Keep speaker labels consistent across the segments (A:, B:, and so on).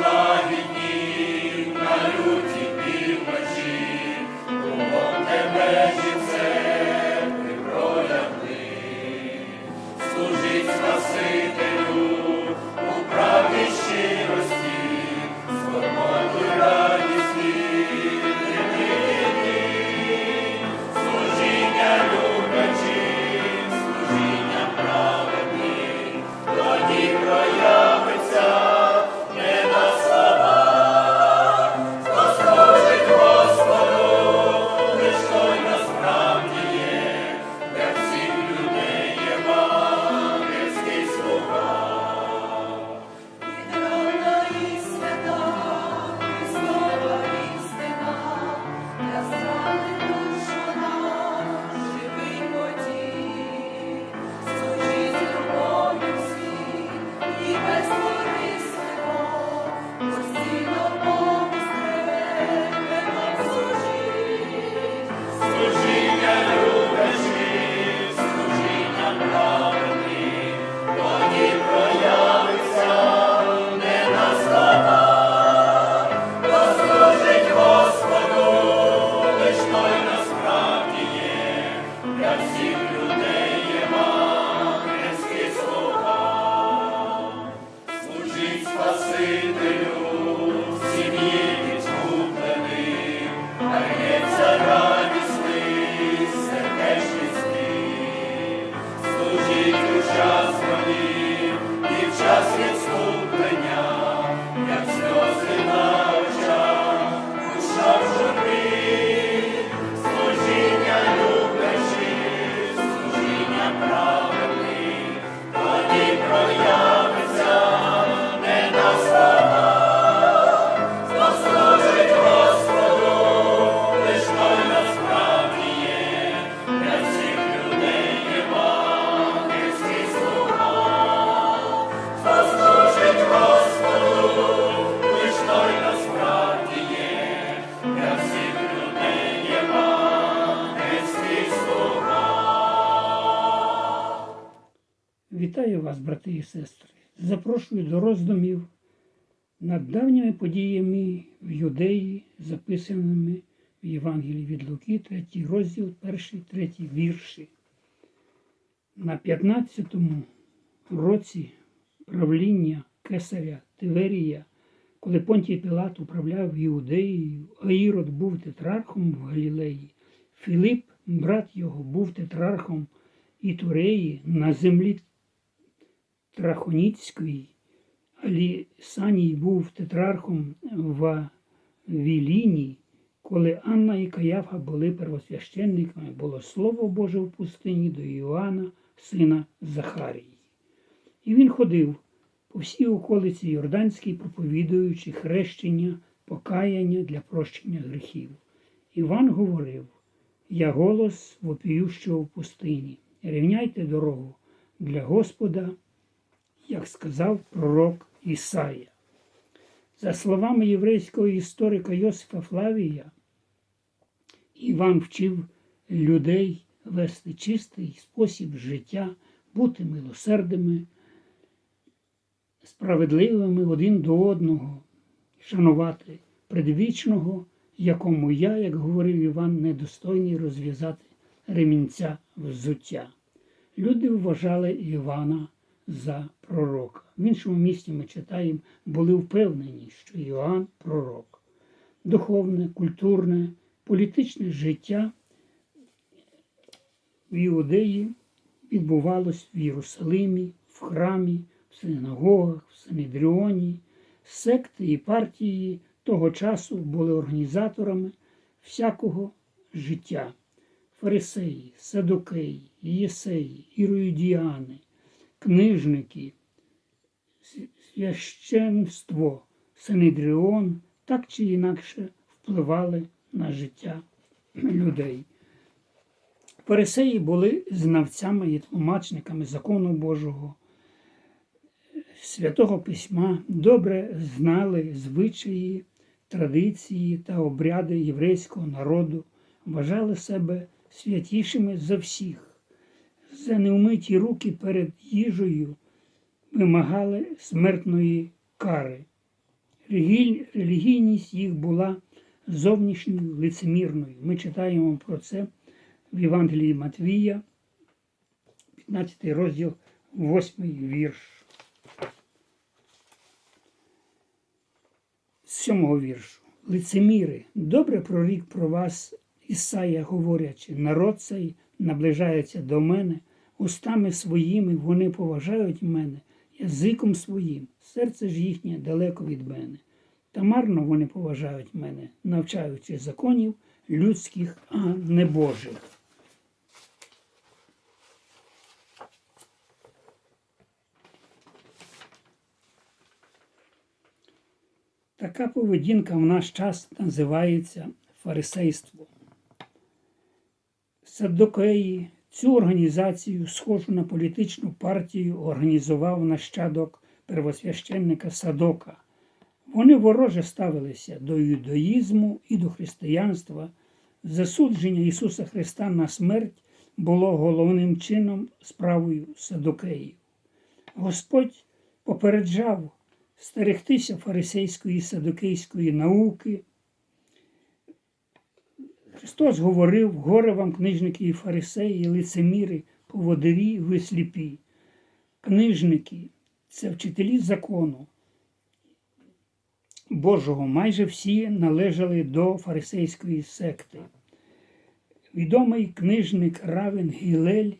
A: Lord.
B: Nic was брати і сестри. Запрошую до роздумів над давніми подіями в Юдеї, записаними в Євангелії від Луки, третій розділ, перший, третій вірші. На 15-му році правління кесаря Тиверія, коли Понтій Пілат управляв Іудеєю, а Ірод був тетрархом в Галілеї, Філип, брат його, був тетрархом Ітуреї на землі Трахоніцької, а Лісаній був тетрархом в Віліні, коли Анна і Каяфа були первосвященниками, було Слово Боже в пустині до Іоанна, сина Захарії. І він ходив по всій околиці Йорданській, проповідуючи хрещення, покаяння для прощення гріхів. Іван говорив: Я голос вопіющого в пустині. Рівняйте дорогу для Господа, як сказав пророк Ісая. За словами єврейського історика Йосифа Флавія, Іван вчив людей вести чистий спосіб життя, бути милосердними, справедливими один до одного, шанувати предвічного, якому я, як говорив Іван, недостойний розв'язати ремінця взуття. Люди вважали Івана за пророка. В іншому місці ми читаємо, були впевнені, що Іоанн пророк. Духовне, культурне, політичне життя в Іудеї відбувалось в Єрусалимі, в храмі, в синагогах, в Санедріоні. Секти і партії того часу були організаторами всякого життя. Фарисеї, садокеї, єсеї, іроїдіани, книжники, священство, Санедріон так чи інакше впливали на життя людей. Фарисеї були знавцями і тлумачниками закону Божого, святого письма, добре знали звичаї, традиції та обряди єврейського народу, вважали себе святішими за всіх. За неумиті руки перед їжею вимагали смертної кари. Релігійність їх була зовнішньою лицемірною. Ми читаємо про це в Євангелії Матвія, 15 розділ, 8 вірш. З 7 віршу. Лицеміри, добре прорік про вас Ісая, говорячи, народ цей наближається до мене, устами своїми вони поважають мене, язиком своїм, серце ж їхнє далеко від мене. Та марно вони поважають мене, навчаючи законів людських, а не Божих. Така поведінка в наш час називається фарисейством. Саддокеї цю організацію, схожу на політичну партію, організував нащадок первосвященника Садока. Вони вороже ставилися до юдаїзму і до християнства. Засудження Ісуса Христа на смерть було головним чином справою Садокеїв. Господь попереджав стерегтися фарисейської і садокейської науки. Христос говорив, горе вам, книжники і фарисеї, лицеміри, поводирі, ви сліпі. Книжники це вчителі закону Божого. Майже всі належали до фарисейської секти. Відомий книжник Равен Гілель,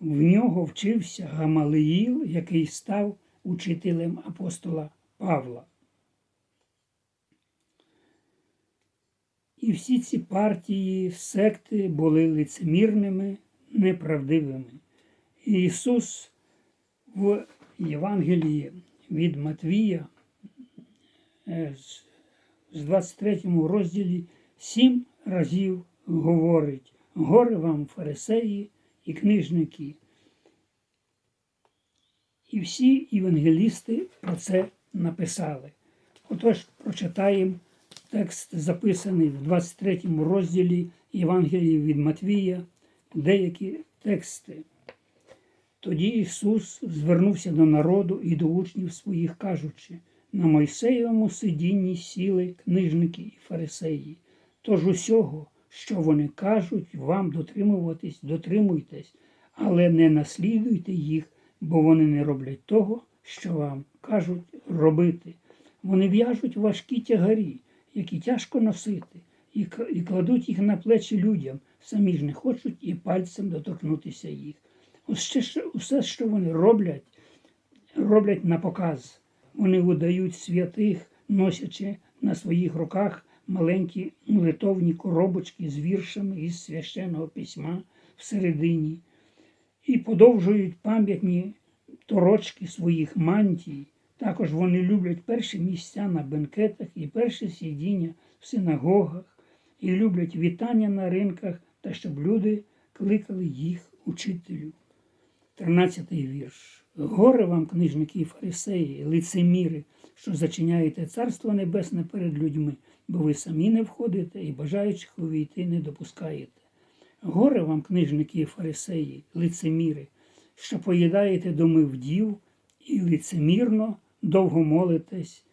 B: в нього вчився Гамалиїл, який став учителем апостола Павла. І всі ці партії, секти були лицемірними, неправдивими. Ісус в Євангелії від Матвія е, з- з 23 розділі сім разів говорить: горе вам, фарисеї і книжники. І всі євангелісти про це написали. Отож, прочитаємо текст, записаний в 23 розділі Євангелії від Матвія, деякі тексти. Тоді Ісус звернувся до народу і до учнів своїх, кажучи, на Мойсеєвому сидінні сіли книжники і фарисеї. Тож усього, що вони кажуть, вам дотримуватись, дотримуйтесь, але не наслідуйте їх, бо вони не роблять того, що вам кажуть робити. Вони в'яжуть важкі тягарі, які тяжко носити, і кладуть їх на плечі людям, самі ж не хочуть і пальцем доторкнутися їх. Усе, що- вони роблять, роблять на показ. Вони видають святих, носячи на своїх руках маленькі молитовні коробочки з віршами із священного письма всередині і подовжують пам'ятні торочки своїх мантій. Також вони люблять перші місця на бенкетах і перші сидіння в синагогах, і люблять вітання на ринках та щоб люди кликали їх учителю. 13 вірш. Горе вам, книжники і фарисеї, лицеміри, що зачиняєте царство небесне перед людьми, бо ви самі не входите і бажаючих увійти не допускаєте. Горе вам, книжники і фарисеї, лицеміри, що поїдаєте доми вдів і лицемірно довго молитесь,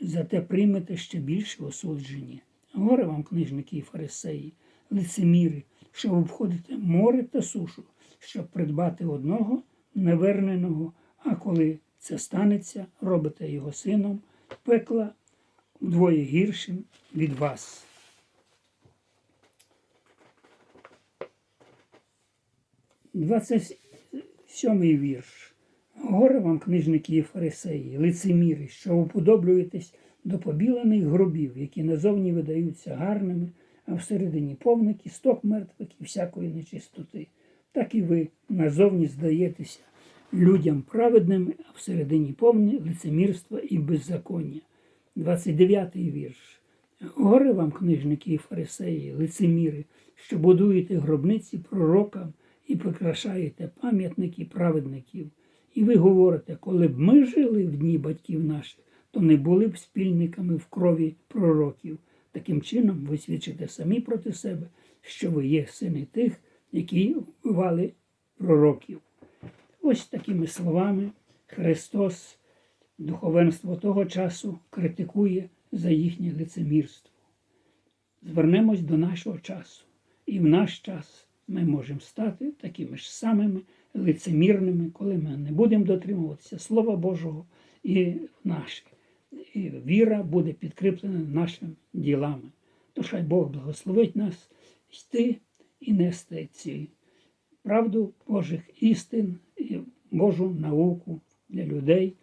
B: зате приймете ще більше осудження. Горе вам, книжники і фарисеї, лицеміри, що обходите море та сушу, щоб придбати одного неверненого, а коли це станеться, робите його сином пекла вдвоє гіршим від вас. Двадцять сьомий вірш. Горе вам, книжники і фарисеї, лицеміри, що уподоблюєтесь до побілених гробів, які назовні видаються гарними, а всередині повний кісток мертвих і всякої нечистоти. Так і ви назовні здаєтеся людям праведними, а всередині повні лицемірства і беззаконня. 29 вірш. Горе вам, книжники і фарисеї, лицеміри, що будуєте гробниці пророкам і прикрашаєте пам'ятники праведників. І ви говорите, коли б ми жили в дні батьків наших, то не були б спільниками в крові пророків. Таким чином, ви свідчите самі проти себе, що ви є сини тих, які вбивали пророків. Ось такими словами Христос Духовенство того часу критикує за їхнє лицемірство. Звернемось до нашого часу, і в наш час ми можемо стати такими ж самими лицемірними, коли ми не будемо дотримуватися Слова Божого і наше. І віра буде підкріплена нашими ділами. Тож хай Бог благословить нас йти і нести ці правду Божих істин і Божу науку для людей,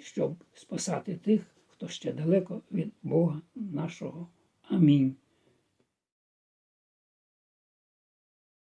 B: щоб спасати тих, хто ще далеко від Бога нашого. Амінь.